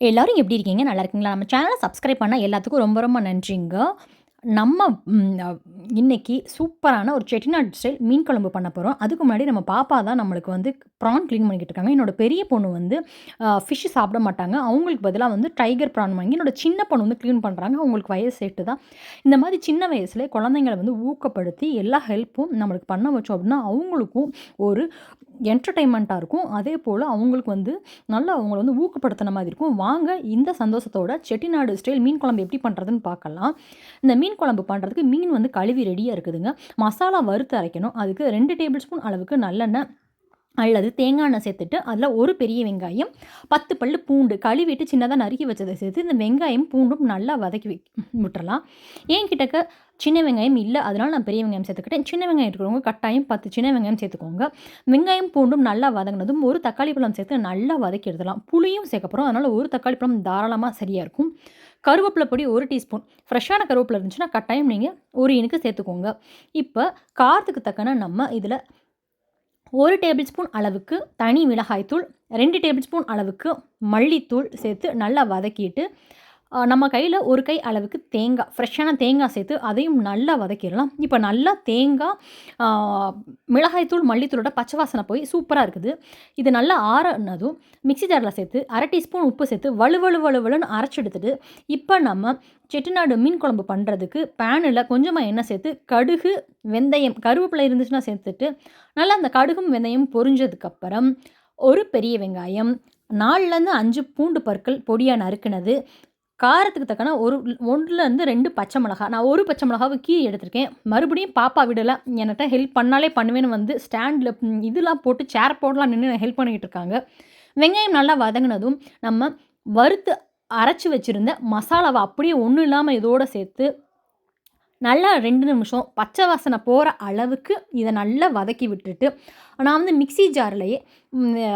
எல்லோரும் எப்படி இருக்கீங்க? நல்லா இருக்கீங்களா? நம்ம சேனலை சப்ஸ்கிரைப் பண்ண எல்லாத்துக்கும் ரொம்ப ரொம்ப நன்றிங்க. நம்ம இன்றைக்கி இன்னைக்கு சூப்பரான ஒரு செட்டிநாட் ஸ்டைல் மீன் குழம்பு பண்ண போகிறோம் அதுக்கு முன்னாடி நம்ம பாப்பா தான் நம்மளுக்கு வந்து ப்ரான் கிளீன் பண்ணிக்கிட்டு இருக்காங்க. என்னோட பெரிய பொண்ணு வந்து ஃபிஷ்ஷு ஃபிஷ் சாப்பிட மாட்டாங்க. அவங்களுக்கு பதிலாக வந்து டைகர் ப்ரான் வாங்கி என்னோட சின்ன பொண்ணு வந்து க்ளீன் பண்ணுறாங்க அவங்களுக்கு வயசு 8 தான். இந்த மாதிரி சின்ன வயசுல குழந்தைங்கள வந்து ஊக்கப்படுத்தி எல்லா ஹெல்ப்பும் நம்மளுக்கு பண்ண வச்சோம் அப்படின்னா, அவங்களுக்கும் ஒரு என்டர்டெயின்மெண்ட்டாக இருக்கும். அதே போல் அவங்களுக்கு வந்து நல்லா அவங்கள வந்து ஊக்கப்படுத்துன மாதிரி இருக்கும். வாங்க இந்த சந்தோஷத்தோட செட்டிநாடு ஸ்டைல் மீன் குழம்பு எப்படி பண்ணுறதுன்னு பார்க்கலாம். இந்த மீன் குழம்பு பண்ணுறதுக்கு மீன் வந்து கழுவி ரெடியாக இருக்குதுங்க. மசாலா வறுத்து அரைக்கணும். அதுக்கு ரெண்டு டேபிள் ஸ்பூன் அளவுக்கு நல்லெண்ணெய் அல்லது தேங்காய் எண்ணெய் சேர்த்துட்டு, அதில் ஒரு பெரிய வெங்காயம், 10 பல்லு பூண்டு கழுவிட்டு சின்னதாக நறுக்கி வச்சதை சேர்த்து, இந்த வெங்காயம், பூண்டும் நல்லா வதக்கி விட்டுறலாம் விட்டுறலாம். என்கிட்டக்க சின்ன வெங்காயம் இல்லை அதனால் நான் பெரிய வெங்காயம் சேர்த்துக்கிட்டேன். சின்ன வெங்காயம் இருக்கிறவங்க கட்டாயம் 10 சின்ன வெங்காயம் சேர்த்துக்கோங்க. வெங்காயம், பூண்டும் நல்லா வதங்கினதும், ஒரு தக்காளி பழம் சேர்த்து நல்லா வதக்கி எடுத்துலாம் புளியும் சேர்க்க அதனால் ஒரு தக்காளி பழம் தாராளமாக சரியாக இருக்கும். கருவேப்பில பொடி ஒரு டீஸ்பூன். ஃப்ரெஷ்ஷான கருவேப்பில இருந்துச்சுன்னா, கட்டாயம் நீங்கள் ஒரு இனுக்கு சேர்த்துக்கோங்க. இப்போ காரத்துக்கு தக்கன நம்ம இதில் ஒரு டேபிள் ஸ்பூன் அளவுக்கு தனி மிளகாய்த்தூள் ரெண்டு டேபிள் ஸ்பூன் அளவுக்கு மல்லித்தூள் சேர்த்து நல்லா வதக்கிட்டு, நம்ம கையில் ஒரு கை அளவுக்கு தேங்காய் ஃப்ரெஷ்ஷான தேங்காய் சேர்த்து அதையும் நல்லா வதக்கிடலாம். இப்போ நல்லா தேங்காய் மிளகாய்த்தூள் மிளகாய் தூள், மல்லித்தூளோட பச்சை வாசனை போய் சூப்பராக இருக்குது. இது நல்லா ஆறனதும் மிக்சி ஜாரில் சேர்த்து அரை டீஸ்பூன் உப்பு சேர்த்து வழு வழு அரைச்சி எடுத்துட்டு, இப்போ நம்ம செட்டிநாடு மீன் குழம்பு பண்ணுறதுக்கு பேனில் கொஞ்சமாக எண்ணெய் சேர்த்து, கடுகு, வெந்தயம், கருவேப்பிலை இருந்துச்சுன்னா சேர்த்துட்டு, நல்லா அந்த கடுகும், வெந்தயம் பொரிஞ்சதுக்கப்புறம், ஒரு பெரிய வெங்காயம், 4லருந்து 5 பூண்டு பற்கள் பொடியாக நறுக்கினது காரத்துக்கு தக்கன ஒரு 1லருந்து 2 பச்சை மிளகா. நான் ஒரு பச்சை மிளகாவை கீழே எடுத்திருக்கேன். மறுபடியும் பாப்பா விடல. என்கிட்ட ஹெல்ப் பண்ணாலே பண்ணுவேன்னு வந்து ஸ்டாண்டில் இதெல்லாம் போட்டு சேர் போடலாம் நின்று ஹெல்ப் பண்ணிக்கிட்டு இருக்காங்க. வெங்காயம் நல்லா வதங்கினதும், நம்ம வறுத்து அரைச்சி வச்சுருந்த மசாலாவை அப்படியே ஒன்றும் இல்லாமல் இதோடு சேர்த்து, நல்லா ரெண்டு நிமிஷம் பச்சை வாசனை போகிற அளவுக்கு இதை நல்லா வதக்கி விட்டுட்டு, நான் வந்து மிக்ஸி ஜார்லேயே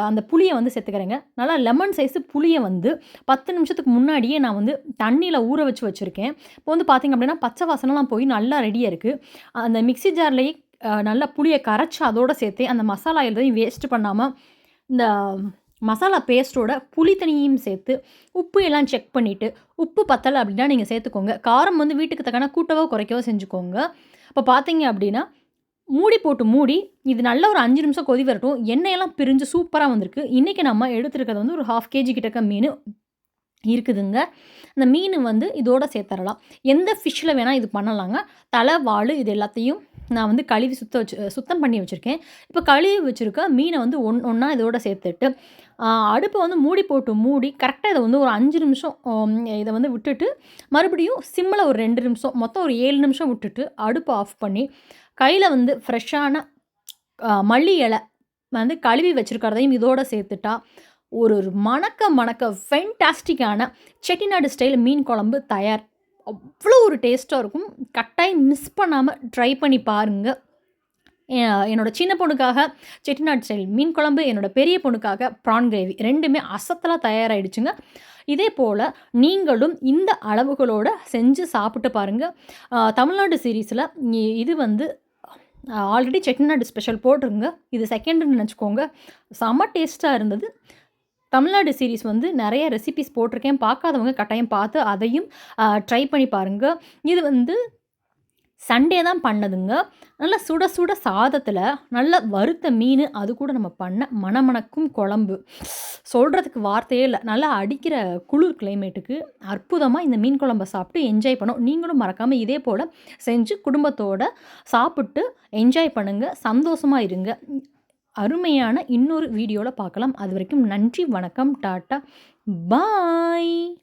அந்த புளியை வந்து சேர்த்துக்கிறேங்க. நல்லா லெமன் சைஸு புளியை வந்து 10 நிமிஷத்துக்கு முன்னாடியே நான் வந்து தண்ணியில் ஊற வச்சு வச்சுருக்கேன். இப்போ வந்து பார்த்தீங்க அப்படின்னா, பச்சை வாசனைலாம் போய் நல்லா ரெடியாக இருக்குது அந்த மிக்ஸி ஜார்லேயே நல்லா புளியை கரைச்சி அதோட சேர்த்து, அந்த மசாலா எதையும் வேஸ்ட் பண்ணாமல் இந்த மசாலா பேஸ்ட்டோட புளி தண்ணியையும் சேர்த்து, உப்பு எல்லாம் செக் பண்ணிவிட்டு உப்பு பத்தலை அப்படின்னா நீங்கள் சேர்த்துக்கோங்க. காரம் வந்து வீட்டுக்கு தக்கன கூட்டவோ, குறைக்கவோ செஞ்சுக்கோங்க. இப்போ பார்த்தீங்க அப்படின்னா, மூடி போட்டு மூடி, இது நல்ல ஒரு அஞ்சு நிமிஷம் கொதி வரட்டும். எண்ணெயெல்லாம் பிரிஞ்சு சூப்பராக வந்திருக்கு. இன்றைக்கி நம்ம எடுத்துருக்கிறது வந்து ஒரு 1/2 கேஜி கிட்டக்க மீன் இருக்குதுங்க. அந்த மீன் வந்து இதோட சேர்த்தரலாம். எந்த ஃபிஷ்ஷில் வேணால் இது பண்ணலாங்க. தலை, வாழ் இது எல்லாத்தையும் நான் வந்து கழுவி சுத்த வச்சு சுத்தம் பண்ணி வச்சுருக்கேன் இப்போ கழுவி வச்சுருக்க மீனை வந்து ஒன் ஒன்றா இதோட சேர்த்துட்டு, அடுப்பை வந்து மூடி போட்டு மூடி, கரெக்டாக இதை வந்து ஒரு அஞ்சு நிமிஷம் இதை வந்து விட்டுட்டு, மறுபடியும் சிம்மில் ஒரு ரெண்டு நிமிஷம், மொத்தம் ஒரு ஏழு நிமிஷம் விட்டுட்டு, அடுப்பை ஆஃப் பண்ணி, கையில் வந்து ஃப்ரெஷ்ஷான மல்லி இலை வந்து கழுவி வச்சுருக்கிறதையும் இதோட சேர்த்துட்டா, ஒரு மணக்க மணக்க ஃபென்டாஸ்டிக்கான செட்டிநாடு ஸ்டைல் மீன் குழம்பு தயார். அவ்வளோ ஒரு டேஸ்ட்டாக இருக்கும். கட்டாயம் மிஸ் பண்ணாமல் ட்ரை பண்ணி பாருங்க. என்னோடய என்னோட சின்ன பொண்ணுக்காக செட்டிநாடு ஸ்டைல் மீன் குழம்பு, என்னோட பெரிய பொண்ணுக்காக ப்ரான் கிரேவி ரெண்டுமே அசத்தெல்லாம் தயாராகிடுச்சுங்க இதே போல் நீங்களும் இந்த அளவுகளோடு செஞ்சு சாப்பிட்டு பாருங்கள் தமிழ்நாடு சீரீஸில் இது வந்து ஆல்ரெடி செட்டிநாடு ஸ்பெஷல் போட்டிருங்க. இது செகண்டுன்னு நினச்சிக்கோங்க செம்ம டேஸ்ட்டாக இருந்தது. தமிழ்நாடு சீரிஸ் வந்து நிறைய ரெசிபிஸ் போட்டிருக்கேன். பார்க்காதவங்க கட்டாயம் பார்த்து அதையும் ட்ரை பண்ணி பாருங்கள் இது வந்து சண்டே தான் பண்ணதுங்க. நல்லா சுட சுட சாதத்தில் நல்லா வறுத்த மீன் அது கூட நம்ம பண்ண மணமணக்கும் குழம்பு. சொல்கிறதுக்கு வார்த்தையே இல்லை நல்லா அடிக்கிற குளிர் கிளைமேட்டுக்கு அற்புதமாக இந்த மீன் குழம்ப சாப்பிட்டு என்ஜாய் பண்ணோம். நீங்களும் மறக்காமல் இதே போல் செஞ்சு குடும்பத்தோடு சாப்பிட்டு என்ஜாய் பண்ணுங்கள் சந்தோஷமாக இருங்க. அருமையான இன்னொரு வீடியோவில் பார்க்கலாம். அது வரைக்கும் நன்றி, வணக்கம், டாட்டா, பாய்.